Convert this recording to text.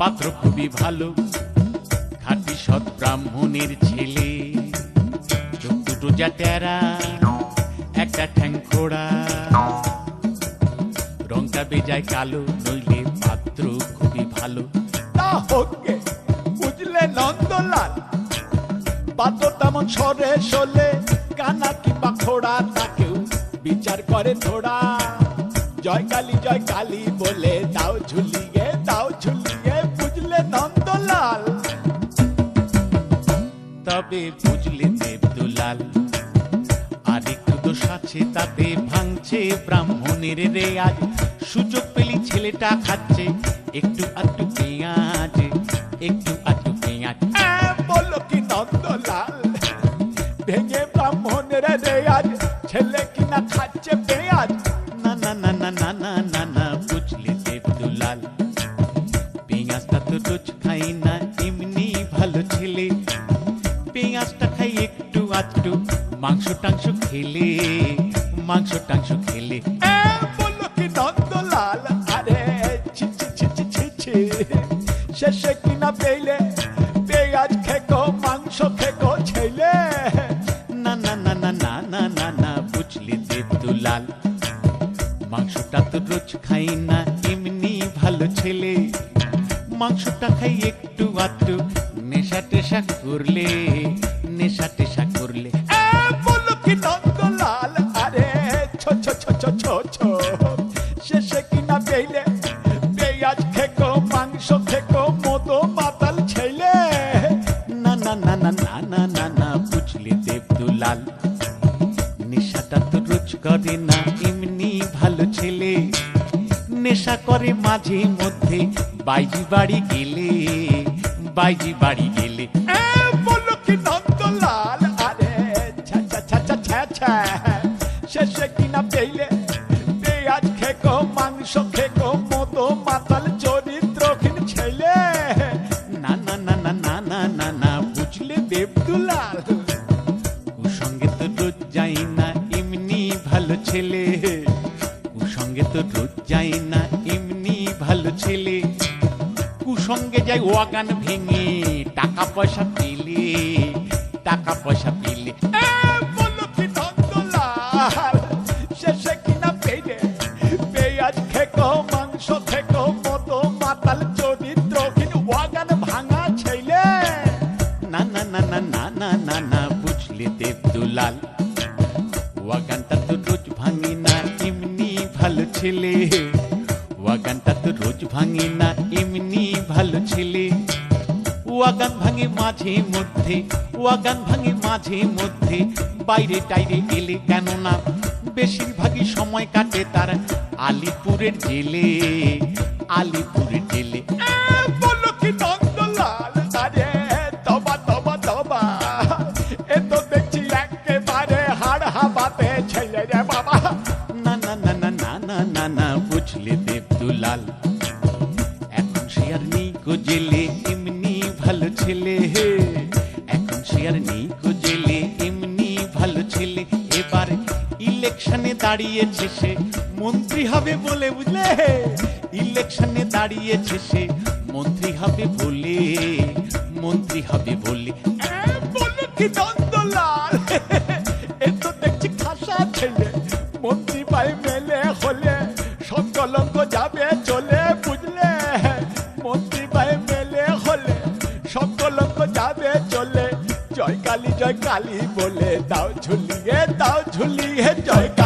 পাত্র খুবই ভালো। খাঁটি সৎ ব্রাহ্মণের ছেলে। চোখ দুটো যা টেরা, একটা ঠ্যাং খোড়া। রংটা বেজায় কালো, নইলে পাত্র খুবই ভালো। তা হোকে বুঝলে নন্দলাল, পাত্র তেমন সরে সলে, কানা কিংবা খোড়া তাকেও বিচার করে থোড়া জয় কালী জয় কালী বলে দাও ঝুলিয়ে তবে বুঝলে দেবদুলাল। আর একটু দোষ আছে তাতে ভাঙছে ব্রাহ্মণের রেয়াজ। সুযোগ পেলি ছেলেটা খাচ্ছে একটু আটটু পেঁয়াজ একটু আটটু পেঁয়াজ। আহ, বলো কি নন্দলাল ভেঙে ব্রাহ্মণের রেয়াজ ছেলে কিনা খাচ্ছে পেঁয়াজ? না না না না না না না না বুঝলে দেবদুলাল। পেঁয়াজটা তো রোজ খাই না মাংস টাংস খেলে মাংস টাংস খেলে। আহ, বলো কি নন্দলাল আরে শেষে কিনা পেইলে পেঁয়াজ খেকো মাংস খেকো ছেলে। না না না না না না না না বুঝলে দেবদুলাল। মাংসটা তো রোজ খাই না এমনি ভালো ছেলে। মাংসটা খাই একটু আধটু নেশা টেশা করলে। নেশা করে মাঝে মধ্যে। বাইজি বাড়ি গেলে, বাইজি বাড়ি গেলে। ছেলে। না না না না না দেবদুলাল। কুসঙ্গে তো এমনি ভালো ছেলে। কুসঙ্গে তো রোজ যাই না যাই ওয়াগান ভেঙে টাকা পয়সা পেলে টাকা পয়সা পেলে এ, বলো কি নন্দলাল শেষে কিনা পেইলে পেঁয়াজ খেকো মাংস খেকো মতো মাতাল চরিত্রহীন ওয়াগান ভাঙা ছেলে না না না না না না না না বুঝলে দেবদুলাল ওয়াগানটা তো রোজ ভাঙি না এমনি ভালো ছেলে ওয়াগানটা তো রোজ ভাঙি না, এমনি ভালো ছেলে। ওয়াগান ভাঙে মাঝে মধ্যে ওয়াগান ভাঙে মাঝে মধ্যে। বাইরে টাইরে এলে কেন না বেশিরভাগই সময় কাটে তার আলিপুরের জেলে। আলিপুরের জেলে। তবা তবা দেখছি একেবারে হাড় হাবাতে ছেলে ভালো হে এখন সে আর নেই জেলে এমনি ভালো ছেলে। এবার ইলেকশনে দাঁড়িয়েছে সে। মন্ত্রী হবে বলে বুঝলে ইলেকশনে দাঁড়িয়েছে সে। মন্ত্রী হবে বলে, মন্ত্রী হবে বলে। বলে কি নন্দলাল এ যাবে চলে। জয় কালী জয় কালী বলে দাও ঝুলিয়ে দাও ঝুলিয়ে জয় কালী